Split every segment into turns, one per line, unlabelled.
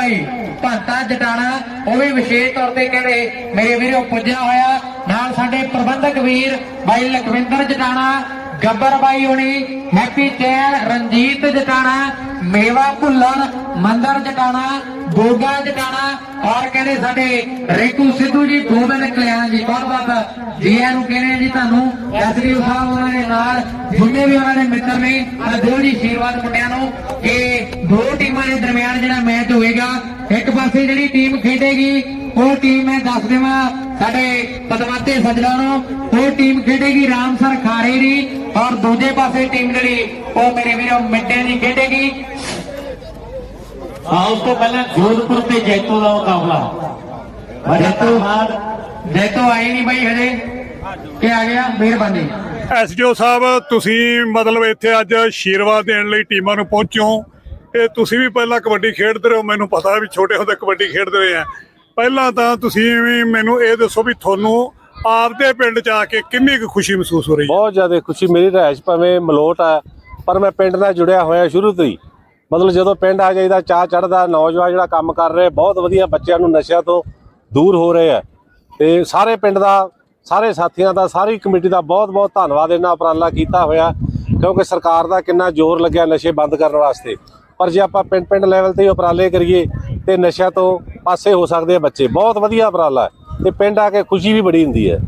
ਭੰਤਾ ਬਾਈ ਭੰਤਾ ਜਟਾਣਾ, ਉਹ ਵੀ ਵਿਸ਼ੇਸ਼ ਤੌਰ ਤੇ ਕਹਿੰਦੇ, ਮੇਰੇ ਵੀਰੋ ਪੁੱਜਿਆ ਹੋਇਆ, ਨਾਲ ਸਾਡੇ ਪ੍ਰਬੰਧਕ ਵੀਰ ਬਾਈ ਲਖਵਿੰਦਰ ਜਟਾਣਾ, ਗੱਬਰ ਬਾਈ ਹੁਣੀ ਹੈਪੀ ਚੈਨ ਰਣਜੀਤ ਜਟਾਣਾ ਮੇਵਾ ਭੁੱਲਰ, ਮੰਦਰ ਜਟਾਣਾ, ਗੋਗਾ ਜਟਾਣਾ, ਔਰ ਕਹਿੰਦੇ ਸਾਡੇ ਰੇਕੂ ਸਿੱਧੂ ਜੀ, ਗੋਬਿੰਦ ਕਲਿਆਣ ਜੀ, ਬਹੁਤ ਬਹੁਤ ਜੀ ਨੂੰ ਕਹਿੰਦੇ ਜੀ ਤੁਹਾਨੂੰ ਐਸਡੀਓ ਸਾਹਿਬ ਉਹਨਾਂ ਦੇ ਨਾਲ, ਜਿੰਨੇ ਵੀ ਉਹਨਾਂ ਦੇ ਮਿੱਤਰ ਨੇ ਆ ਦਿਓ ਜੀ ਆਸ਼ੀਰਵਾਦ ਮੁੰਡਿਆਂ ਨੂੰ, ਕਿ ਦੋ ਟੀਮਾਂ ਦੇ ਦਰਮਿਆਨ ਜਿਹੜਾ ਮੈਚ ਹੋਏਗਾ, ਇੱਕ ਪਾਸੇ ਜਿਹੜੀ ਟੀਮ ਖੇਡੇਗੀ, ਉਹ ਟੀਮ ਮੈਂ ਦੱਸ ਦੇਵਾਂ ਸਾਡੇ ਪਦਮਾਤੇ ਸੱਜਣਾ ਨੂੰ ਉਹ ਟੀਮ ਖੇਡੇਗੀ ਰਾਮਸਰ ਖਾਰੇ ਦੀ ਔਰ ਦੂਜੇ ਪਾਸੇ ਟੀਮ ਜਿਹੜੀ ਉਹ ਮੇਰੇ ਵੀਰੋ ਮਿੱਡੇ ਦੀ ਖੇਡੇਗੀ।
ਉਸ ਤੋਂ ਪਹਿਲਾਂ ਜੋਧਪੁਰ ਤੇ ਜੈਤੋ ਦਾ ਮੁਕਾਬਲਾ।
ਜੈਤੋ ਜੈਤੋ ਆਈ ਨਹੀਂ ਬਈ ਹਜੇ। ਕਿ ਆ ਗਿਆ? ਮਿਹਰਬਾਨੀ।
ਐਸਡੀਓ ਸਾਹਿਬ ਤੁਸੀਂ ਮਤਲਬ ਇੱਥੇ ਅੱਜ ਆਸ਼ੀਰਵਾਦ ਦੇਣ ਲਈ ਟੀਮਾਂ ਨੂੰ ਪਹੁੰਚੋ ਇਹ ਤੁਸੀਂ ਵੀ ਪਹਿਲਾਂ ਕਬੱਡੀ ਖੇਡਦੇ ਰਹੇ ਹੋ ਮੈਨੂੰ ਪਤਾ ਵੀ ਛੋਟੇ ਹੁੰਦੇ ਕਬੱਡੀ ਖੇਡਦੇ ਰਹੇ ਆ। ਪਹਿਲਾਂ ਤਾਂ ਤੁਸੀਂ ਵੀ ਮੈਨੂੰ ਇਹ ਦੱਸੋ ਵੀ ਤੁਹਾਨੂੰ ਆਪਦੇ ਪਿੰਡ ਚ ਆ ਕੇ ਕਿੰਨੀ ਕੁ ਖੁਸ਼ੀ ਮਹਿਸੂਸ ਹੋ ਰਹੀ ਹੈ?
ਬਹੁਤ ਜ਼ਿਆਦਾ ਖੁਸ਼ੀ, ਮੇਰੀ ਰਹਿਸ਼ ਭਾਵੇਂ ਮਲੋਟ ਆ, ਪਰ ਮੈਂ ਪਿੰਡ ਨਾਲ ਜੁੜਿਆ ਹੋਇਆ ਸ਼ੁਰੂ ਤੋਂ ਹੀ। ਮਤਲਬ ਜਦੋਂ ਪਿੰਡ ਆ ਜਾਈਦਾ ਚਾਹ ਚੜਦਾ ਨੌਜਵਾਨ ਜਿਹੜਾ ਕੰਮ ਕਰ ਰਹੇ, ਬਹੁਤ ਵਧੀਆ ਬੱਚਿਆਂ ਨੂੰ ਨਸ਼ਿਆਂ ਤੋਂ ਦੂਰ ਹੋ ਰਹੇ ਆ। ਤੇ ਸਾਰੇ ਪਿੰਡ ਦਾ, ਸਾਰੇ ਸਾਥੀਆਂ ਦਾ, ਸਾਰੀ ਕਮੇਟੀ ਦਾ ਬਹੁਤ ਬਹੁਤ ਧੰਨਵਾਦ ਇਹਨਾਂ ਉਪਰਾਲਾ ਕੀਤਾ ਹੋਇਆ, ਕਿਉਂਕਿ ਸਰਕਾਰ ਦਾ ਕਿੰਨਾ ਜ਼ੋਰ ਲੱਗਿਆ ਨਸ਼ੇ ਬੰਦ ਕਰਨ ਵਾਸਤੇ। ਪਰ ਜੇ ਆਪਾਂ ਪਿੰਡ ਪਿੰਡ ਲੈਵਲ ਤੇ ਹੀ ਉਪਰਾਲੇ ਕਰੀਏ ਤੇ ਨਸ਼ਿਆਂ ਤੋਂ ਪਾਸੇ ਹੋ ਸਕਦੇ ਆ ਬੱਚੇ। ਬਹੁਤ ਵਧੀਆ ਉਪਰਾਲਾ ਹੈ ਤੇ ਪਿੰਡ ਆ ਕੇ ਖੁਸ਼ੀ ਵੀ ਬੜੀ ਹੁੰਦੀ ਹੈ।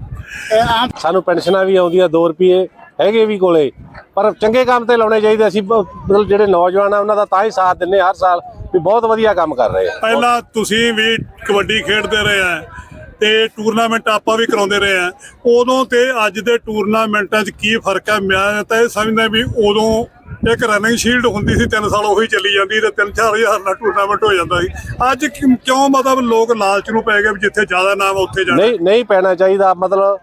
ਸਾਨੂੰ ਪੈਨਸ਼ਨਾਂ ਵੀ ਆਉਂਦੀਆਂ 2 ਰੁਪਏ ਹੈਗੇ ਵੀ ਕੋਲੇ ਪਰ ਚੰਗੇ ਕੰਮ ਤੇ ਲਾਉਣੇ ਚਾਹੀਦੇ ਅਸੀਂ ਮਤਲਬ ਜਿਹੜੇ ਨੌਜਵਾਨ ਆ ਉਹਨਾਂ ਦਾ ਤਾਂ ਹੀ ਸਾਥ ਦਿੰਨੇ ਹਰ ਸਾਲ ਵੀ ਬਹੁਤ ਵਧੀਆ ਕੰਮ ਕਰ ਰਹੇ ਆ।
ਪਹਿਲਾਂ ਤੁਸੀਂ ਵੀ ਕਬੱਡੀ ਖੇਡਦੇ ਰਹੇ ਆ। ਤੇ ਟੂਰਨਾਮੈਂਟ ਆਪਾਂ ਵੀ ਕਰਾਉਂਦੇ ਰਹੇ ਆ ਉਦੋਂ ਤੇ ਅੱਜ ਦੇ ਟੂਰਨਾਮੈਂਟਾਂ 'ਚ ਕੀ ਫ਼ਰਕ ਹੈ? ਮੈਂ ਤਾਂ ਇਹ ਸਮਝਦਾ ਵੀ ਉਦੋਂ ਇੱਕ ਰਨਿੰਗ ਸ਼ੀਲਡ ਹੁੰਦੀ ਸੀ 3 ਸਾਲ ਉਹੀ ਚੱਲੀ ਜਾਂਦੀ ਤੇ 3-4000 ਨਾਲ ਟੂਰਨਾਮੈਂਟ ਹੋ ਜਾਂਦਾ ਸੀ। ਅੱਜ ਕਿਉਂ ਮਤਲਬ ਲੋਕ ਲਾਲਚ ਨੂੰ ਪੈ ਗਏ ਵੀ ਜਿੱਥੇ ਜ਼ਿਆਦਾ ਨਾਮ ਉੱਥੇ ਜਾਣਾ?
ਨਹੀਂ ਨਹੀਂ ਪੈਣਾ ਚਾਹੀਦਾ। ਮਤਲਬ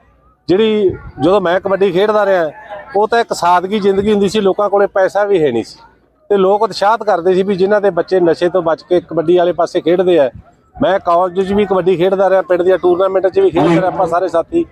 ਜਿਹੜੀ ਜਦੋਂ ਮੈਂ ਕਬੱਡੀ ਖੇਡਦਾ ਰਿਹਾ, ਉਹ ਤਾਂ ਇੱਕ ਸਾਦਗੀ ਜ਼ਿੰਦਗੀ ਹੁੰਦੀ ਸੀ, ਲੋਕਾਂ ਕੋਲੇ ਪੈਸਾ ਵੀ ਹੈ ਨਹੀਂ ਸੀ। ਤੇ ਲੋਕ ਉਤਸ਼ਾਹਤ ਕਰਦੇ ਸੀ ਵੀ ਜਿਨ੍ਹਾਂ ਦੇ ਬੱਚੇ ਨਸ਼ੇ ਤੋਂ ਬਚ ਕੇ ਕਬੱਡੀ ਵਾਲੇ ਪਾਸੇ ਖੇਡਦੇ ਆ ਮੈਂ ਕਾਲਜ 'ਚ ਵੀ ਕਬੱਡੀ ਖੇਡਦਾ ਰਿਹਾ, ਪਿੰਡ ਦੀਆਂ ਟੂਰਨਾਮੈਂਟ 'ਚ ਵੀ ਖੇਡਦੇ ਰਹੇ ਆਪਾਂ ਸਾਰੇ ਸਾਥੀ।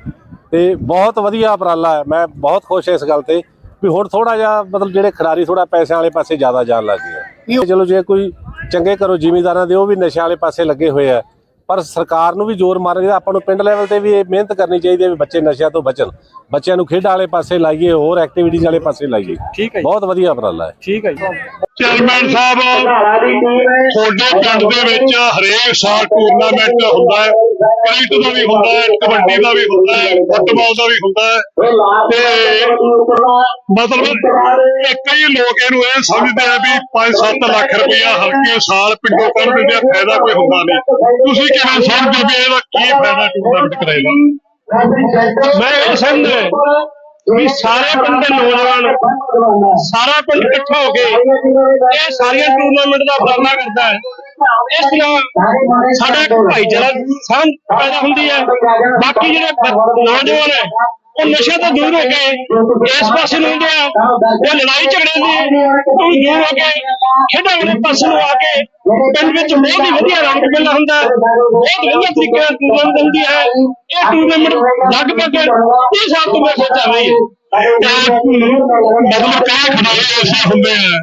ਤੇ ਬਹੁਤ ਵਧੀਆ ਉਪਰਾਲਾ ਹੈ, ਮੈਂ ਬਹੁਤ ਖੁਸ਼ ਹਾਂ ਇਸ ਗੱਲ ਤੇ ਵੀ ਹੁਣ ਥੋੜਾ ਜਿਹਾ ਮਤਲਬ ਜਿਹੜੇ ਖਿਡਾਰੀ ਥੋੜਾ ਪੈਸਿਆਂ ਵਾਲੇ ਪਾਸੇ ਜ਼ਿਆਦਾ ਜਾਣ ਲੱਗ ਗਏ ਆ। ਚਲੋ ਜੇ ਕੋਈ ਚੰਗੇ ਘਰੋਂ ਜ਼ਿਮੀਦਾਰਾਂ ਦੇ ਉਹ ਵੀ ਨਸ਼ਿਆਂ ਵਾਲੇ ਪਾਸੇ ਲੱਗੇ ਹੋਏ ਆ, ਪਰ ਸਰਕਾਰ ਨੂੰ ਵੀ ਜ਼ੋਰ ਮਾਰਨ ਚਾਹੀਦਾ ਆਪਾਂ ਨੂੰ ਪਿੰਡ ਲੈਵਲ ਤੇ ਵੀ ਇਹ ਮਿਹਨਤ ਕਰਨੀ ਚਾਹੀਦੀ ਹੈ ਵੀ ਬੱਚੇ ਨਸ਼ਿਆਂ ਤੋਂ ਬਚਣ। ਬੱਚਿਆਂ ਨੂੰ ਖੇਡਾਂ ਵਾਲੇ ਪਾਸੇ ਲਾਈਏ ਹੋਰ ਐਕਟੀਵਿਟੀਜ਼ ਵਾਲੇ ਪਾਸੇ ਲਾਈਏ।
ਠੀਕ ਹੈ ਜੀ।
ਬਹੁਤ ਵਧੀਆ ਉਪਰਾਲਾ ਹੈ।
ਠੀਕ ਹੈ ਜੀ।
ਚੇਅਰਮੈਨ ਸਾਹਿਬ ਤੁਹਾਡੇ ਪਿੰਡ ਦੇ ਵਿੱਚ ਹਰੇਕ ਸਾਲ ਟੂਰਨਾਮੈਂਟ ਹੁੰਦਾ ਹੈ। ਕ੍ਰਿਕਟ ਦਾ ਵੀ ਹੁੰਦਾ ਹੈ ਕਬੱਡੀ ਦਾ ਵੀ ਹੁੰਦਾ ਹੈ ਫੁੱਟਬਾਲ ਦਾ ਵੀ ਹੁੰਦਾ ਹੈ। ਤੇ ਮਤਲਬ ਕਈ ਲੋਕ ਇਹਨੂੰ ਇਹ ਸਮਝਦੇ ਆ ਵੀ 5-7 ਲੱਖ ਰੁਪਇਆ ਹਲਕੇ ਸਾਲ ਪਿੰਡੋਂ ਕੱਢ ਦਿੰਦੇ ਆ ਫਾਇਦਾ ਕੋਈ ਹੁੰਦਾ ਨਹੀਂ। ਤੁਸੀਂ ਕਿਵੇਂ ਸਮਝਦੇ ਹੋ ਵੀ ਇਹਦਾ ਕੀ ਫਾਇਦਾ ਟੂਰਨਾਮੈਂਟ ਕਰਾਏਗਾ
ਮੈਂ ਇਹ ਸਮਝਦਾ ਵੀ ਸਾਰੇ ਪਿੰਡ ਦੇ ਨੌਜਵਾਨ, ਸਾਰਾ ਪਿੰਡ ਇਕੱਠਾ ਹੋ ਕੇ ਇਹ ਸਾਰੀਆਂ ਟੂਰਨਾਮੈਂਟ ਦਾ ਉਪਰਾਲਾ ਕਰਦਾ ਹੈ। ਇਸ ਤਰ੍ਹਾਂ ਸਾਡਾ ਭਾਈਚਾਰਾ ਸਾਂਝ ਪੈਦਾ ਹੁੰਦੀ ਹੈ। ਬਾਕੀ ਜਿਹੜੇ ਨੌਜਵਾਨ ਹੈ ਉਹ ਨਸ਼ੇ ਤੋਂ ਦੂਰ ਹੋ ਕੇ ਇਸ ਪਾਸੇ ਨੂੰ ਹੁੰਦੇ ਆ। ਉਹ ਲੜਾਈ ਝਗੜੇ ਦੀ ਤੋਂ ਦੂਰ ਹੋ ਕੇ ਖੇਡਾਂ ਵਾਲੇ ਪਾਸੇ ਨੂੰ ਆ ਕੇ ਪਿੰਡ ਵਿੱਚ ਬਹੁਤ ਹੀ ਵਧੀਆ ਰੌਣਕ ਮੇਲਾ ਹੁੰਦਾ ਬਹੁਤ ਵਧੀਆ ਤਰੀਕੇ ਨਾਲ ਟੂਰਨਾਮੈਂਟ ਹੁੰਦੀ ਹੈ। ਇਹ ਟੂਰਨਾਮੈਂਟ ਲਗਭਗ 30 ਸਾਲ ਤੋਂ ਮੇਰੇ ਚੱਲ ਰਹੀ ਹੈ।
ਮਤਲਬ ਕਈ ਖਿਡਾਰੀ ਐਸੇ ਹੁੰਦੇ ਆ,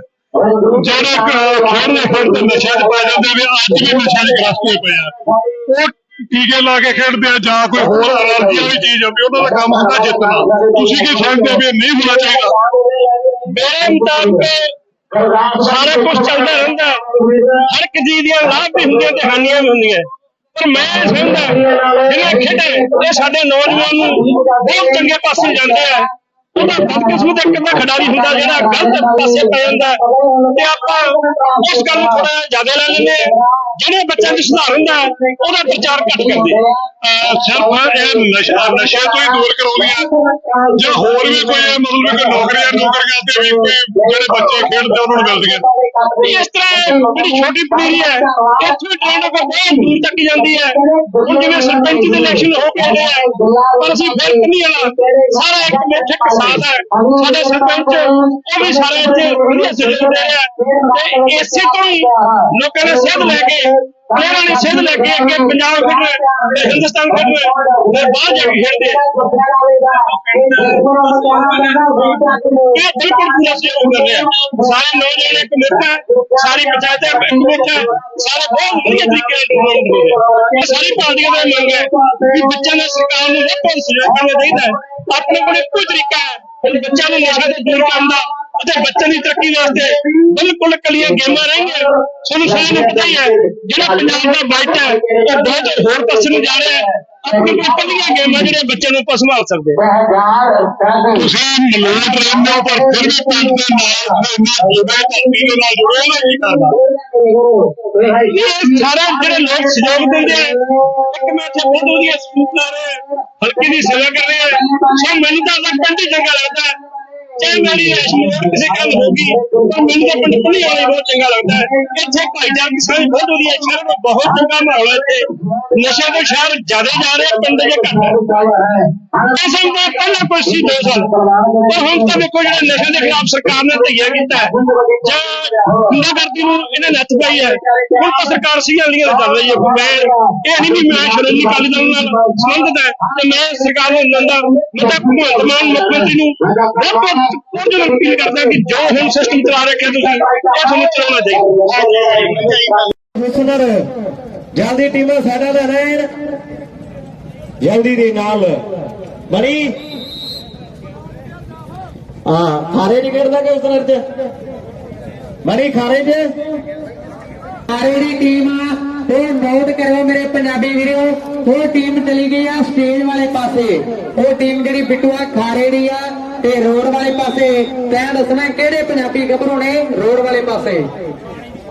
ਜਿਹੜੇ ਕ- ਖੇਡਦੇ ਖੇਡਦੇ ਨਸ਼ਿਆਂ 'ਚ ਪੈ ਜਾਂਦੇ ਵੀ ਅੱਜ ਵੀ ਨਸ਼ਿਆਂ 'ਚ ਗ੍ਰਸਤ ਹੋਏ ਪਏ ਆ ਉਹ ਟੀਕੇ ਲਾ ਕੇ ਖੇਡਦੇ ਆ ਜਾਂ ਕੋਈ ਹੋਰ ਅਲਰਜੀ ਵਾਲੀ ਚੀਜ਼ ਆਉਂਦੀ ਉਹਨਾਂ ਦਾ ਕੰਮ ਹੁੰਦਾ ਜਿੱਤਣਾ। ਤੁਸੀਂ ਕੀ ਸਮਝਦੇ ਵੀ ਨਹੀਂ ਹੋਣਾ ਚਾਹੀਦਾ?
ਮੇਰੇ ਮੁਤਾਬਕ ਸਾਰਾ ਕੁਝ ਚੱਲਦਾ ਰਹਿੰਦਾ। ਹਰ ਇੱਕ ਚੀਜ਼ ਦੀਆਂ ਲਾਭ ਵੀ ਹੁੰਦੀਆਂ ਤੇ ਹਾਨੀਆਂ ਵੀ ਹੁੰਦੀਆਂ। ਪਰ ਮੈਂ ਇਹ ਸਮਝਦਾ ਜਿਹੜੇ ਖੇਡੇ ਇਹ ਸਾਡੇ ਨੌਜਵਾਨ ਨੂੰ ਬਹੁਤ ਚੰਗੇ ਪਾਸੇ ਜਾਂਦੇ ਆ। ਉਹਦਾ ਬਦਕਿਸਮਤ ਇੱਕ ਤਾਂ ਖਿਡਾਰੀ ਹੁੰਦਾ ਜਿਹੜਾ ਗਲਤ ਪਾਸੇ ਪੈ ਜਾਂਦਾ। ਤੇ ਆਪਾਂ ਉਸ ਗੱਲ ਨੂੰ ਥੋੜਾ ਜ਼ਿਆਦਾ ਲੈ ਲੈਂਦੇ। ਜਿਹੜੇ ਬੱਚਿਆਂ 'ਚ ਸੁਧਾਰ ਹੁੰਦਾ ਉਹਦਾ ਪ੍ਰਚਾਰ ਘੱਟ ਕਰਦੇ ਆ।
ਸਿਰਫ ਇਹ ਨਸ਼ਾ ਨਸ਼ੇ ਤੋਂ ਹੀ ਦੂਰ ਕਰਾਉਂਦੀਆਂ ਜਾਂ ਹੋਰ ਵੀ ਕੋਈ ਮਤਲਬ ਕੋਈ ਨੌਕਰੀਆਂ ਨੌਕਰੀਆਂ ਤੇ ਵੀ ਕੋਈ ਜਿਹੜੇ ਬੱਚੇ ਖੇਡਦੇ ਉਹਨਾਂ ਨੂੰ ਮਿਲਦੀਆਂ
ਇਸ ਤਰ੍ਹਾਂ ਜਿਹੜੀ ਛੋਟੀ ਪਨੀਰੀ ਹੈ ਇੱਥੋਂ ਟ੍ਰੇਨ ਕੇ ਬਹੁਤ ਦੂਰ ਤੱਕ ਜਾਂਦੀ ਹੈ ਹੁਣ ਜਿਵੇਂ ਸਰਪੰਚ ਦੇ ਇਲੈਕਸ਼ਨ ਹੋ ਕੇ ਆਏ ਆ ਪਰ ਅਸੀਂ ਫਿਰ ਨਹੀਂ ਵਾਲਾ ਸਾਰਾ ਇੱਕ ਮੇਠ ਕਿਸਾਨ ਸਾਥ ਹੈ ਸਾਡੇ ਸਰਪੰਚ ਉਹ ਵੀ ਸਾਰੇ ਇੱਥੇ ਵਧੀਆ ਸਹਿਯੋਗ ਦੇ ਰਿਹਾ ਹੈ। ਤੇ ਇਸੇ ਤੋਂ ਹੀ ਲੋਕਾਂ ਨੇ ਸੇਧ ਲੈ ਕੇ ਉਹਨਾਂ ਨੇ ਸੇਧ ਲੈ ਕੇ ਅੱਗੇ ਪੰਜਾਬ ਖੇਡ ਰਿਹਾ ਤੇ ਹਿੰਦੁਸਤਾਨ ਖੇਡ ਰਿਹਾ ਤੇ ਬਾਹਰ ਜਾ ਕੇ ਖੇਡਦੇ ਆ। ਇਹ ਬਿਲਕੁਲ ਪੂਰਾ ਸਹਿਯੋਗ ਕਰ ਰਿਹਾ ਸਾਰੇ ਨੌਜਵਾਨ ਇੱਕ ਮਿੱਟ ਹੈ ਸਾਰੀ ਪੰਚਾਇਤਾਂ ਇੱਕ ਮਿੱਟ ਹੈ ਸਾਰੇ ਬਹੁਤ ਵਧੀਆ ਤਰੀਕੇ ਨਾਲ ਟੂਰਨਾਮੈਂਟ ਹੋ ਰਿਹਾ ਇਹ ਸਾਰੀ ਪਾਰਟੀਆਂ ਦਾ ਮੰਗ ਹੈ ਕਿ ਬੱਚਿਆਂ ਨੂੰ ਸਰਕਾਰ ਨੂੰ ਵੱਧ ਤੋਂ ਵੱਧ ਸਹਿਯੋਗ ਕਰਨਾ ਚਾਹੀਦਾ ਹੈ ਆਪਣੇ ਕੋਲ ਇੱਕੋ ਹੀ ਤਰੀਕਾ ਹੈ। ਬੱਚਿਆਂ ਨੂੰ ਨਸ਼ਾ ਤੋਂ ਦੂਰ ਕਰਨ ਦਾ ਅਤੇ ਬੱਚਿਆਂ ਦੀ ਤਰੱਕੀ ਵਾਸਤੇ ਬਿਲਕੁਲ ਕਲੀਆਂ ਗੇਮਾਂ ਰਹੀਆਂ ਤੁਹਾਨੂੰ ਸਾਰਿਆਂ ਨੂੰ ਪਤਾ ਹੀ ਹੈ, ਜਿਹੜਾ ਪੰਜਾਬ ਦਾ ਬਾਈਟ ਹੈ, ਉਹ ਬਹੁਤ ਹੋਰ ਪਾਸੇ ਨੂੰ ਜਾ ਰਿਹਾ ਹੈ। ਆਪਣੇ ਕੱਲੀਆਂ ਗੇਮਾਂ ਜਿਹੜੇ ਬੱਚਿਆਂ ਨੂੰ ਆਪਾਂ ਸੰਭਾਲ ਸਕਦੇ
ਤੁਸੀਂ ਮਲੋਟ ਰਹਿੰਦੇ ਹੋ, ਪਰ ਫਿਰ ਵੀ ਪਿੰਡ ਦੇ ਨਾਲ ਇੰਨਾ ਜੁੜੇ ਧਰਤੀ ਦੇ ਨਾਲ ਜੁੜੇ ਹੋ ਕੀ ਕਰਨਾ
ਇਹ ਸਾਰੇ ਜਿਹੜੇ ਲੋਕ ਸਹਿਯੋਗ ਦਿੰਦੇ ਆ, ਇੱਕ ਮੈਂ ਇੱਥੇ ਬਹੁਤ ਵਧੀਆ ਸਕੂਲ ਲਾ ਰਿਹਾ, ਹਲਕੇ ਦੀ ਸੇਵਾ ਕਰ ਰਿਹਾ। ਸੋ ਮੈਨੂੰ ਤਾਂ ਆਪਣਾ ਪਿੰਡ ਹੀ ਚੰਗਾ ਲੱਗਦਾ। ਚਾਹੇ ਮੇਰੀ ਐਸ਼ ਕਿਸੇ ਕੰਮ ਹੋਗੀ ਪਰ ਮੈਨੂੰ ਤਾਂ ਪਿੰਡ ਪੁਲੀ ਵਾਲੇ ਬਹੁਤ ਚੰਗਾ ਲੱਗਦਾ ਹੈ। ਇੱਥੇ ਭਾਈਚਾਰਕ ਸਾਂਝ ਬਹੁਤ ਵਧੀਆ ਹੈ। ਸ਼ਹਿਰ ਦਾ ਬਹੁਤ ਚੰਗਾ ਮਾਹੌਲ ਹੈ ਇੱਥੇ। ਨਸ਼ੇ ਤੋਂ ਸ਼ਹਿਰ ਜ਼ਿਆਦਾ ਜਾ ਰਹੇ, ਪਿੰਡ ਦੇ ਘੱਟ ਹੈ। ਇਸ ਦਾ ਪਹਿਲਾਂ ਕੁਛ ਸੀ ਦੋ ਸਾਲ। ਪਰ ਹੁਣ ਤਾਂ ਦੇਖੋ ਜਿਹੜਾ ਨਸ਼ੇ ਦੇ ਖਿਲਾਫ ਸਰਕਾਰ ਨੇ ਧਈਆ ਕੀਤਾ ਹੈ। ਜਾਂ ਗੁੰਡਾਗਰਦੀ ਨੂੰ ਇਹਨੇ ਨੱਥ ਪਾਈ ਹੈ। ਹੁਣ ਤਾਂ ਸਰਕਾਰ ਸੀ ਵਾਲੀਆਂ ਚੱਲ ਰਹੀ ਹੈ। ਮੈਂ ਇਹ ਨਹੀਂ ਵੀ ਮੈਂ ਸ਼੍ਰੋਮਣੀ ਅਕਾਲੀ ਦਲ ਨਾਲ ਸੰਬੰਧਿਤ ਹੈ। ਤੇ ਮੈਂ ਸਰਕਾਰ ਨੂੰ ਲੰਦਾ ਮਤਲਬ ਭਗਵੰਤ ਮਾਨ ਮੁੱਖ ਮੰਤਰੀ ਨੂੰ ਬਹੁਤ ਬਹੁਤ ਜਨ ਅਪੀਲ ਕਰਦਾ ਕਿ ਜੋ ਹੁਣ ਸਿਸਟਮ ਚਲਾ ਰੱਖਿਆ ਤੁਸੀਂ ਇਹ ਤੁਹਾਨੂੰ ਚਲਾਉਣਾ ਚਾਹੀਦਾ।
ਕਮਿਸ਼ਨਰ ਜਲਦੀ ਟੀਮਾਂ ਸਾਡਾ ਦਾ ਰਹਿਣ ਜਲਦੀ ਦੇ ਨਾਲ। ਬਣੀ ਹਾਂ, ਖਾਰੇ ਨਹੀਂ ਖੇਡਦਾ ਕਿ ਉਸ ਤਰ੍ਹਾਂ ਚ ਬਣੀ ਖਾਰੇ ਚ?
ਸਾਰੇ ਦੀ ਟੀਮ ਆ, ਤੇ ਨੋਟ ਕਰੋ ਮੇਰੇ ਪੰਜਾਬੀ ਵੀਰੋ, ਉਹ ਟੀਮ ਚਲੀ ਗਈ ਆ ਸਟੇਜ ਵਾਲੇ ਪਾਸੇ। ਉਹ ਟੀਮ ਜਿਹੜੀ ਬਿੱਟੂਆ ਖਾਰੇ ਦੀ ਆ। ਤੇ ਰੋਡ ਵਾਲੇ ਪਾਸੇ ਤੈਂ ਦੱਸਣਾ ਕਿਹੜੇ ਪੰਜਾਬੀ ਗੱਭਰੂ ਨੇ ਰੋਡ ਵਾਲੇ ਪਾਸੇ?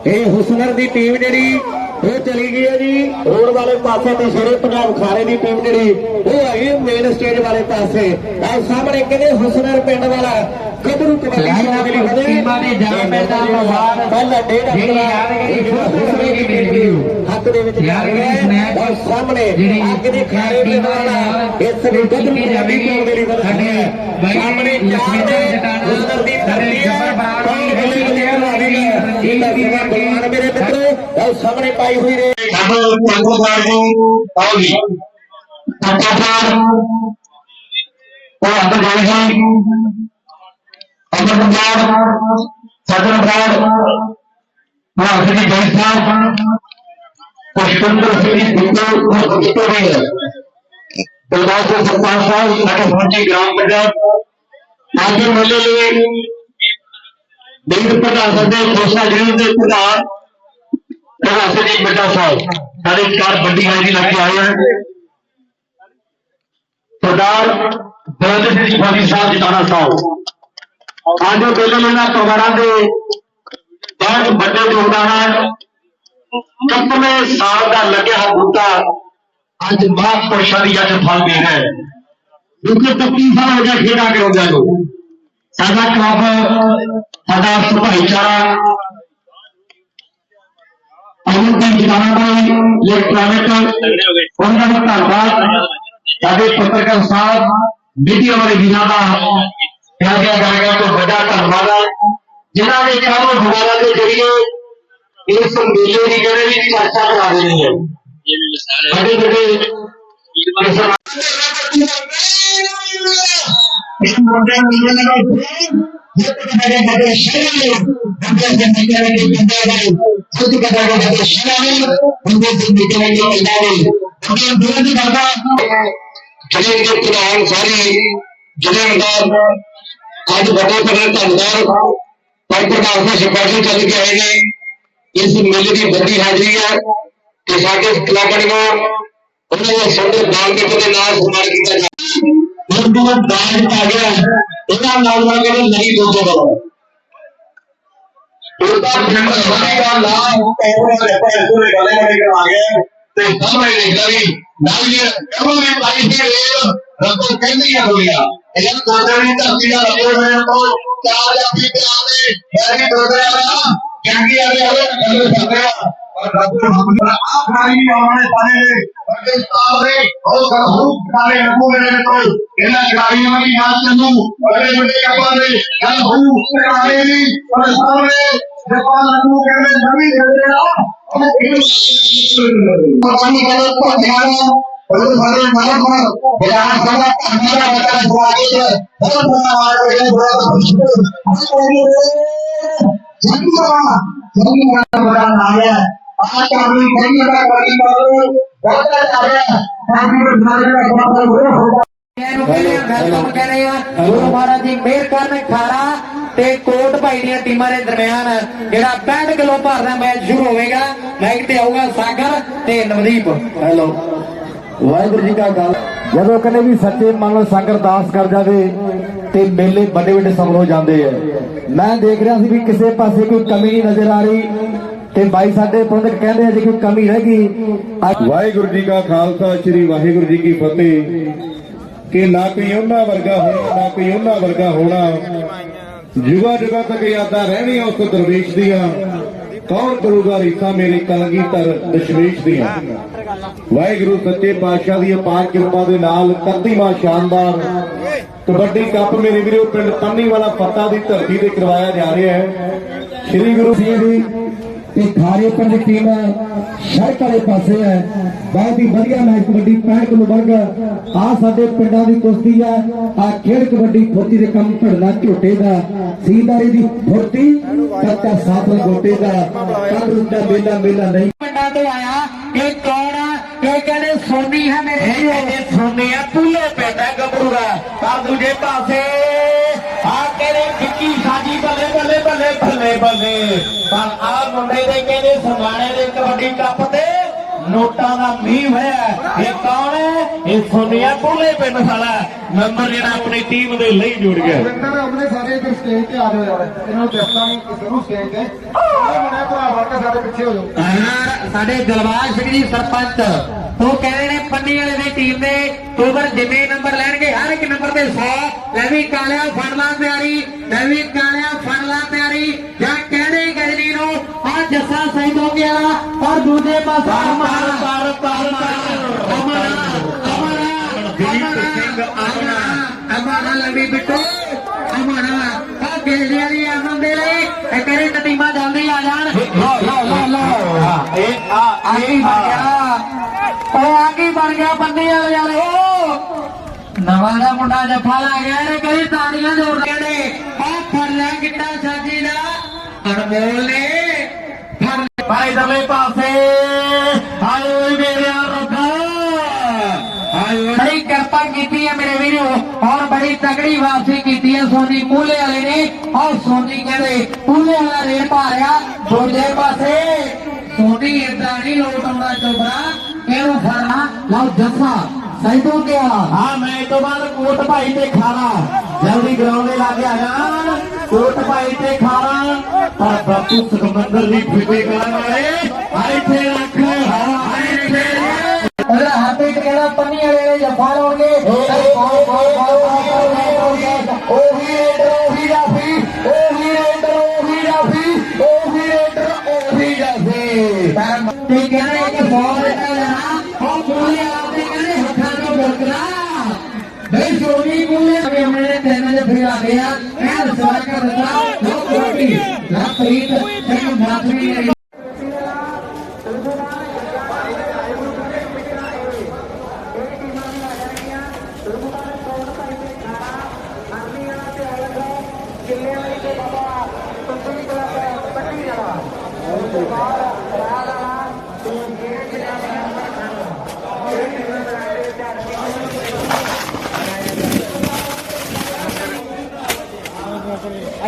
ਇਹ ਹੁਸਨਰ ਦੀ ਟੀਮ ਜਿਹੜੀ ਉਹ ਚਲੀ ਗਈ ਹੈ ਜੀ। ਰੋਡ ਵਾਲੇ ਪਾਸੇ ਤੇ ਸ਼ੇਰੇ ਪੰਜਾਬ ਖਾਰੇ ਦੀ ਟੀਮ ਜਿਹੜੀ ਉਹ ਹੈਗੀ ਮੇਨ ਸਟੇਜ ਵਾਲੇ ਪਾਸੇ। ਆ ਸਾਹਮਣੇ ਕਹਿੰਦੇ ਹੁਸਨਰ ਪਿੰਡ ਵਾਲਾ? ਗੱਭਰੂ ਕਬੱਡੀ ਵਧੇ
ਟੀਮਾਂ ਦੇ ਜਨਮ ਮੈਦਾਨ ਬਾਅਦ
ਪਹਿਲਾ ਡੇਢ
ਜਿਹੜੀ
ਇਹ ਹੁਸਨਰ ਦੀ ਟੀਮ ਹੱਕ ਦੇ ਵਿੱਚ ਜਾ ਰਹੀ ਹੈ। ਔਰ ਸਾਹਮਣੇ
ਜਿਹੜੀ
ਅੱਗ ਦੇ ਖਾਰੇ ਪਿੰਡ ਵਾਲਾ ਇਸ ਵੀ ਗੱਭਰੂ ਕਬੱਡੀ ਖੇਡ ਦੇ ਲਈ ਵਧੇ ਹੈ ਸਾਹਮਣੇ ਚਾਰ ਦੇ ਹੁਸਨਰ ਦੀ ਧਰਤੀ ਹੈ। ਕੌਣ ਬੱਲੇ ਬੱਲੇ ਮਾਰੀ ਹੈ ਇਹ ਤਾਂ ਸੇਵਾ ਬਲਵਾਨ ਮੇਰੇ ਮਿੱਤਰੋ ਉਹ ਸਾਹਮਣੇ ਪਾਈ ਹੋਈ ਨੇ
ਸਾਡੇ ਪੰਜਵਾਰ ਜੀ ਆਓ ਜੀ ਪੰਜਵਾਰ ਉਹ ਅੰਦਰ ਜਾਈ ਜੀ ਅੰਦਰ ਪੰਜਾਬ ਸਦਰ ਬਾਦ ਹਾਂ ਜੀ ਜੈ ਸਾਹਿਬ ਪੁਸ਼ਪਿੰਦਰ ਸਿੰਘ ਬਿੱਟੂ ਉਹ ਬਿੱਟੂ ਵੀ ਹੈ ਪ੍ਰਦਾਸ ਸਰਪੰਚ ਸਾਹਿਬ ਸਾਡੇ ਗ੍ਰਾਮ ਪੰਚਾਇਤ ਅੱਜ ਮੇਲੇ ਲਈ ਦੇਵ ਪ੍ਰਧਾਨ ਸਾਡੇ ਖੋਸਾ ਜ਼ਿਲ੍ਹੇ ਦੇ ਪ੍ਰਧਾਨ ਪ੍ਰਵਾਸੀ ਜੀ ਬੱਡਾ ਸਾਹਿਬ ਸਾਡੇ ਚਾਰ ਵੱਡੀ ਹਾਜ਼ਰੀ ਲੈ ਕੇ ਆਏ ਹਨ ਸਰਦਾਰ ਬਲਦ ਸਿੰਘ ਫੌਜੀ ਸਾਹਿਬ ਜਟਾਣਾ ਸਾਹਿਬ ਅੱਜ ਉਹ ਪਹਿਲੇ ਇਹਨਾਂ ਪਰਿਵਾਰਾਂ ਦੇ ਬਹੁਤ ਵੱਡੇ ਯੋਗਦਾਨ ਹੈ। ਕੰਪਨੇ ਸਾਲ ਦਾ ਲੱਗਿਆ ਹੋਇਆ ਬੂਟਾ ਅੱਜ ਮਹਾਂਪੁਰਸ਼ਾਂ ਦੀ ਅੱਜ ਫਲ ਦੇ ਰਿਹਾ ਹੈ ਕਿਉਂਕਿ 25 ਸਾਲ ਹੋ ਗਿਆ ਖੇਡਾਂ ਕਰਾਉਂਦਿਆਂ ਨੂੰ ਸਾਡਾ ਕਲੱਬ ਸਾਡਾ ਭਾਈਚਾਰਾ ਅਮਨ ਦੀ ਜਨਾਨਾ ਦਾ ਇਲੈਕਟ੍ਰੋਨਿਕ ਉਹਨਾਂ ਦਾ ਧੰਨਵਾਦ ਸਾਡੇ ਪੱਤਰਕਾਰ ਸਾਹਿਬ ਮੀਡੀਆ ਵਾਲੇ ਵੀਰਾਂ ਦਾ ਕਿਹਾ ਗਿਆ ਜਾਏਗਾ ਤੋਂ ਵੱਡਾ ਧੰਨਵਾਦ ਹੈ ਜਿਨ੍ਹਾਂ ਨੇ ਕਾਨੂੰਨ ਦੁਆਰਾ ਦੇ ਜਰੀਏ ਇਸ ਮੇਲੇ ਦੀ ਜਿਹੜੇ ਵੀ ਚਰਚਾ ਕਰਾ ਦੇਣੀ ਹੈ ਸਾਡੇ ਜਿਹੜੇ ਇਸ ਇਸ ਮੁੰਡੇ ਨੂੰ ਮਿਲਣ ਦਾ ਇਹ ਤਾਂ ਮੇਰੇ ਬੜੇ ਸ਼ਹਿਰ ਬੰਦੇ ਦੇ ਨਿਕਲਣਗੇ ਬੰਦੇ ਦੇ ਖੁਦ ਕਰਾਂਗੇ ਬੜੇ ਸ਼ਹਿਰ ਬੰਦੇ ਦੇ ਨਿਕਲਣਗੇ ਬੰਦੇ ਦੇ ਕਿਉਂਕਿ ਦੁਨੀਆ ਦੀ ਬਾਬਾ ਜਿਹੜੇ ਦੇ ਪ੍ਰਧਾਨ ਸਾਰੀ ਜ਼ਿਲ੍ਹੇਦਾਰ ਅੱਜ ਵੱਡੇ ਵੱਡੇ ਧੰਨਵਾਦ ਪਰ ਪ੍ਰਧਾਨ ਇਸ ਮੇਲੇ ਦੀ ਵੱਡੀ ਹਾਜ਼ਰੀ ਹੈ ਕਿ ਸਾਡੇ ਕਲਾਕਾਰ ਨੂੰ ਉਹਨਾਂ ਦੇ ਸਾਡੇ ਦਾਨ ਦੇ ਦੇ ਨਾਲ ਸਨਮਾਨ ਕੀਤਾ ਜਾਂਦਾ ਹੁਣ ਜਿਹੜਾ ਦਾਨ ਆ ਗਿਆ ਇਹਨਾਂ ਨਾਲ ਨਾਲ ਕਹਿੰਦੇ ਨਹੀਂ ਦੋ ਦੋ ਕਰੋ ਉਹਦਾ ਪਿੰਡ ਸਾਰੇ ਦਾ ਨਾਮ ਪੈਰੋਂ ਦੇ ਪੈਸੇ ਦੇ ਗਲੇ ਵਾਲੇ ਕਰਾ ਗਏ ਤੇ ਸਾਹਮਣੇ ਲਿਖਦਾ ਵੀ ਨਾਲ ਇਹ ਕਦੋਂ ਵੀ ਪਾਈ ਸੀ ਰੇਲ ਰੱਬੋ ਕਹਿੰਦੀ ਆ ਹੋਈਆ ਇਹਨਾਂ ਕੋਦੜੀ ਧਰਤੀ ਦਾ ਰੱਬੋ ਮੇਰੇ ਤੋਂ ਚਾਰ ਜੱਫੀ ਪਿਆ ਦੇ ਮੈਂ ਵੀ ਦੋਦਰਿਆ ਨਾ ਚੰਗੀ ਆ ਗਿਆ ਉਹ ਗੱਲ ਸੱਦਿਆ
ਆਖਰੀ ਆਉਣੇ ਪਾਣੇ ਦੇ। ਪਾਕਿਸਤਾਨ ਦੇ ਉਹ ਸਰਹੂਬ ਕਾਲੇ ਨਮੂਨੇ ਦੇ ਵਿੱਚ ਇਹਨਾਂ ਖਿਡਾਰੀਆਂ ਦੀ ਨਾਚ ਨੂੰ ਅਗਲੇ ਵੱਡੇ ਕੱਪਾਂ ਦੇ ਸਰਹੂਬ ਕਾਲੇ ਦੀ ਪਰ ਸਾਹਮਣੇ। ਜਪਾਨ ਨੂੰ ਕਹਿੰਦੇ ਨਵੀਂ ਜਿਹੜੇ ਆ ਉਹ ਪਾਣੀ ਕਰੇ ਤੋਂ ਧਿਆਨ ਉਹ ਸਾਰੇ ਮਾਲਕ ਬਿਆਨ ਸਭਾ ਧੰਨਵਾਦ ਬਤਾ ਸਵਾਗਤ ਹੈ ਬਹੁਤ ਬੜਾ ਆਇਆ ਹੈ ਬਹੁਤ ਖੁਸ਼ੀ ਜੰਗਲਾ ਜੰਗਲਾ ਬੜਾ ਆਇਆ ਆ ਕਾਮੀ ਜੰਗਲਾ ਕਰੀ ਮਾਰੋ ਬਹੁਤ ਆਇਆ ਕਾਮੀ ਦੇ ਨਾਲ ਦਾ ਬਹੁਤ ਹੋਗਾ
ਇਹਨੂੰ ਕਹਿੰਦੇ ਆ ਵੈਲਕਮ ਕਹਿੰਦੇ ਆ ਗੁਰੂ ਮਹਾਰਾਜ ਦੀ ਮਿਹਰ ਕਰਨ ਖਾਰਾ ਤੇ ਕੋਟ ਭਾਈ ਦੀਆਂ ਟੀਮਾਂ ਦੇ ਦਰਮਿਆਨ ਜਿਹੜਾ 65 ਕਿਲੋ ਭਾਰ ਦਾ ਮੈਚ ਸ਼ੁਰੂ ਹੋਵੇਗਾ ਲਾਈਟ ਤੇ ਆਊਗਾ ਸਾਗਰ ਤੇ ਨਵਦੀਪ
ਹੈਲੋ ਵਾਹਿਗੁਰੂ ਜੀ ਕਾ ਖਾਲਸਾ। ਜਦੋਂ ਕਹਿੰਦੇ ਵੀ ਸੱਚੇ ਮਨ ਨਾਲ ਸੰਗ ਅਰਦਾਸ ਕਰ ਜਾਵੇ, ਤੇ ਮੇਲੇ ਵੱਡੇ ਵੱਡੇ ਸਫਲ ਹੋ ਜਾਂਦੇ ਆ। ਮੈਂ ਦੇਖ ਰਿਹਾ ਸੀ ਵੀ ਕਿਸੇ ਪਾਸੇ ਕੋਈ ਕਮੀ ਨਹੀਂ ਨਜ਼ਰ ਆ ਰਹੀ, ਤੇ ਬਾਈ ਸਾਡੇ ਪ੍ਰਬੰਧਕ ਕਹਿੰਦੇ ਆ ਜੇ ਕੋਈ ਕਮੀ ਰਹਿ ਗਈ
ਵਾਹਿਗੁਰੂ ਜੀ ਕਾ ਖਾਲਸਾ, ਸ੍ਰੀ ਵਾਹਿਗੁਰੂ ਜੀ ਕੀ ਫਤਿਹ। ਕਿ ਨਾ ਕੋਈ ਉਹਨਾਂ ਵਰਗਾ ਹੋਣਾ, ਨਾ ਕੋਈ ਉਹਨਾਂ ਵਰਗਾ ਹੋਣਾ। ਜੁਗਾ ਜੁਗਾ ਤੱਕ ਯਾਦਾਂ ਰਹਿਣੀਆਂ ਉਸ ਦਰਵੇਸ਼ ਦੀਆਂ। ਕੌਣ ਕਰੂਗਾ ਰੀਸਾਂ ਮੇਰੇ ਕਲਗੀਧਰ ਦਸ਼ਮੇਸ਼ ਦੀਆਂ? ਵਾਹਿਗੁਰੂ ਸੱਚੇ ਪਾਤਸ਼ਾਹ ਦੀ ਅਪਾਰ ਕਿਰਪਾ ਦੇ ਨਾਲ 31ਵਾਂ ਸ਼ਾਨਦਾਰ ਕਬੱਡੀ ਕੱਪ ਮੇਰੇ ਵੀਰੋ, ਪਿੰਡ ਪੰਨੀ ਵਾਲਾ ਫੱਤਾ ਦੀ ਧਰਤੀ ਤੇ ਕਰਵਾਇਆ ਜਾ ਰਿਹਾ ਹੈ। ਸ੍ਰੀ ਗੁਰੂ
ਜੀ ਦੀ ਤੇ ਖਾਰੇ ਪਿੰਡ ਦੀ ਟੀਮ ਸੜਕ ਵਾਲੇ ਪਾਸੇ ਹੈ। ਬਹੁਤ ਹੀ ਵਧੀਆ ਮੈਚ ਕਬੱਡੀ 65 ਕਿਲੋ ਵਰਗ। ਆ ਸਾਡੇ ਪਿੰਡਾਂ ਦੀ ਕੁਸ਼ਤੀ ਹੈ। ਆ ਖੇਡ ਕਬੱਡੀ ਫੁਰਤੀ ਦੇ ਕੰਮ ਭੜਨਾ ਝੋਟੇ ਦਾ। ਸੀਦਾਰੀ ਦੀ ਫੁਰਤੀ ਕੱਚਾ ਸਾਥ ਗੋਟੇ ਦਾ। ਕੰਦ ਦਾ ਮੇਲਾ ਮੇਲਾ ਨਹੀਂ।
ਪਿੰਡਾਂ ਤੋਂ ਆਇਆ ਇਹ ਕੌਣ ਆ? ਇਹ ਕਹਿੰਦੇ ਸੋਨੀ ਹੈ ਮੇਰੇ ਇਹ ਸੋਨੀ ਆ ਪੂਲੇ ਪਿੰਡ ਹੈ ਗੱਭਰੂ ਦਾ। ਪਰ ਦੂਜੇ ਪਾਸੇ ਮੁੰਡੇ ਦੇ ਕਹਿੰਦੇ ਸਮਾਣੇ ਦੇ ਕਬੱਡੀ ਕੱਪ ਤੇ ਨੋਟਾਂ ਦਾ ਮੀਂਹ ਹੋਇਆ ਇਹ ਕੌਣ ਹੈ? ਇਹ ਸੋਨੀਆ ਪੂਲੇ ਪਿੰਡ ਸਾਲਾ ਮੈਂਬਰ ਜਿਹੜਾ ਆਪਣੀ ਟੀਮ ਦੇ ਲਈ ਜੁੜ ਗਿਆ।
ਵਿੰਦਰ ਆਪਣੇ ਸਾਰੇ ਇੱਧਰ ਸਟੇਜ ਤੇ ਆ ਜਾਓ ਯਾਰ। ਇਹਨਾਂ ਨੂੰ ਦੱਸਣਾ ਨਹੀਂ ਨੂੰ ਸਟੇਜ ਤੇ ਮੁੰਡੇ ਭਰਾ ਕੇ ਸਾਡੇ ਪਿੱਛੇ ਹੋ ਜਾਓ।
ਹਾਂ, ਸਾਡੇ ਦਿਲਬਾਗ ਸਿੰਘ ਜੀ ਸਰਪੰਚ ਉਹ ਕਹਿੰਦੇ ਨੇ ਪੰਨੀ ਵਾਲੇ ਦੀ ਟੀਮ ਦੇ ਓਵਰ ਜਿੰਨੇ ਨੰਬਰ ਲੈਣਗੇ ਹਰ ਇੱਕ ਨੰਬਰ ਤੇ 100 ਲੈ ਵੀ ਕਾਲਿਆ ਫੜ ਲਾ ਪਿਆਰੀ ਲੈ ਵੀ ਕਾਲਿਆ ਫੜ ਲਾ ਪਿਆਰੀ ਜਾਂ ਕਹਿੰਦੇ ਗਜਨੀ ਨੂੰ ਆ ਜੱਸਾ ਸਹੀਦ ਹੋ ਗਿਆ ਔਰ ਦੂਜੇ ਪਾਸੇ ਅਮਰ ਪਰ ਪਰ ਅਮਰ ਅਮਰ ਦੀਪ ਸਿੰਘ ਅਮਰ ਅਮਰ ਲਵੀ ਬਿੱਟੂ। ਅਮਰ ਆ। ਗੇਲੇ ਵਾਲੀ ਆਨੰਦ ਦੇ ਲਈ ਇਹ ਕਰੇ ਟੀਮਾਂ ਜਲਦੀ ਆ ਜਾਣ। ਲਓ ਲਓ ਲਓ ਇਹ ਆ ਆਗੀ ਬਣ ਗਿਆ। ਬਣ ਗਿਆ ਬੰਦੇ ਵਾਲੇ ਵਾਲੇ। ਨਵਾਂ ਦਾ ਮੁੰਡਾ ਜੱਫਾ ਲਾ ਗਿਆ, ਇਹਨੇ ਕਈ ਤਾੜੀਆਂ ਜੋੜ ਕਹਿੰਦੇ ਆ ਫੜ ਲੈ ਕਿੱਡਾ ਸਾਜੀ ਦਾ। ਅਨਮੋਲ ਨੇ ਫੜ ਭਾਈ ਦਲੇ ਪਾਸੇ। ਆਏ ਮੇਰੇ ਰੱਬਾ ਆਏ ਬੜੀ ਕਿਰਪਾ ਕੀਤੀ ਹੈ ਮੇਰੇ ਵੀਰੋ। ਔਰ ਬੜੀ ਤਗੜੀ ਵਾਪਸੀ ਕੀਤੀ ਹੈ ਸੋਨੀ। ਮੂਲੇ ਵਾਲੇ ਨੇ। ਔਰ ਸੋਨੀ ਕਹਿੰਦੇ, ਮੂਲੇ ਵਾਲਾ ਰੇਟ ਭਾਰਿਆ। ਦੂਜੇ ਪਾਸੇ ਸੋਨੀ ਇਦਾਂ ਨਹੀਂ ਲੋਟ ਆਉਂਦਾ ਚੋਬਰਾ ਇਹਨੂੰ ਫੜਨਾ ਲਓ ਜੱਸਾ ਸੈਦੋ ਕੇ ਆ ਹਾਂ ਮੈਂ ਇਹ ਤੋਂ ਬਾਅਦ ਕੋਟ ਭਾਈ ਤੇ ਖਾਣਾ ਜਲਦੀ ਗਰਾਊਂਡ ਦੇ ਲਾਗੇ ਆ ਜਾ ਕੋਟ ਭਾਈ ਤੇ ਖਾਣਾ ਪਰ ਬਾਪੂ ਸਕੰਦਰ ਦੀ ਫਿੱਟੇ ਕਰਨ ਵਾਲੇ ਆਈ ਤੇ ਰੱਖ ਆਈ ਤੇ ਅਗਰ ਹੱਥੇ ਕਿਹੜਾ ਪੰਨੀ ਵਾਲੇ ਜੱਫਾ ਲਾਉਣਗੇ ਉਹ ਤੇ ਕਹਿੰਦੇ ਕਿ ਬਹੁਤ ਦਿੱਤਾ ਜਾਣਾ ਉਹ ਬੋਲੇ ਆਪਦੇ ਕਹਿੰਦੇ ਹੱਥਾਂ ਤੋਂ ਬੁਰਕਦਾ ਬਈ ਸੋਨੀ ਬੋਲੇ ਅਗੇ ਹਮਨੇ ਤਿੰਨ ਜੇ ਫਿਰ ਆ ਗਿਆ ਇਹ ਸਵਾਲ ਕਰ ਦਿੱਤਾ ਲੋਕ ਰੋਟੀ ਲਖਪ੍ਰੀਤ ਸਿੰਘ ਮਾਤਰੀ ਨੇ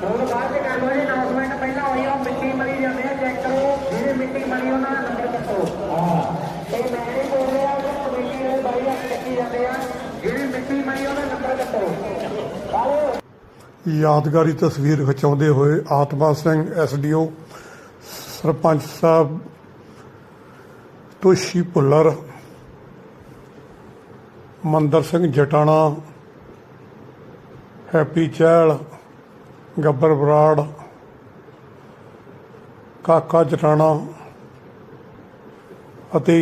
ਹੁਣ ਬਾਅਦ ਚ ਕਰ ਲਓ ਜੀ ਅਨਾਉਂਸਮੈਂਟ ਪਹਿਲਾਂ ਹੋਈ ਆ
ਮਿੱਟੀ ਮਣੀ ਉਹਨਾਂ ਦਾ ਨੰਬਰ ਕੱਟੋ ਇਹ ਮੈਂ ਨਹੀਂ ਬੋਲ ਰਿਹਾ ਕਿ ਕਮੇਟੀ ਵਾਲੇ ਬਾਈ ਹੱਥ ਚੱਕੀ ਜਾਂਦੇ ਆ ਜਿਹੜੀ ਮਿੱਟੀ ਮਣੀ ਉਹਦਾ ਨੰਬਰ ਕੱਟੋ
ਯਾਦਗਾਰੀ ਤਸਵੀਰ ਖਿਚਾਉਂਦੇ ਹੋਏ ਆਤਮਾ ਸਿੰਘ ਐਸਡੀਓ ਸਰਪੰਚ ਸਾਹਿਬ ਤੋਸ਼ੀ ਭੁੱਲਰ, ਮੰਦਰ ਸਿੰਘ ਜਟਾਣਾ, ਹੈਪੀ ਚਹਿਲ, ਗੱਬਰ ਬਰਾੜ, ਕਾਕਾ ਜਟਾਣਾ ਅਤੇ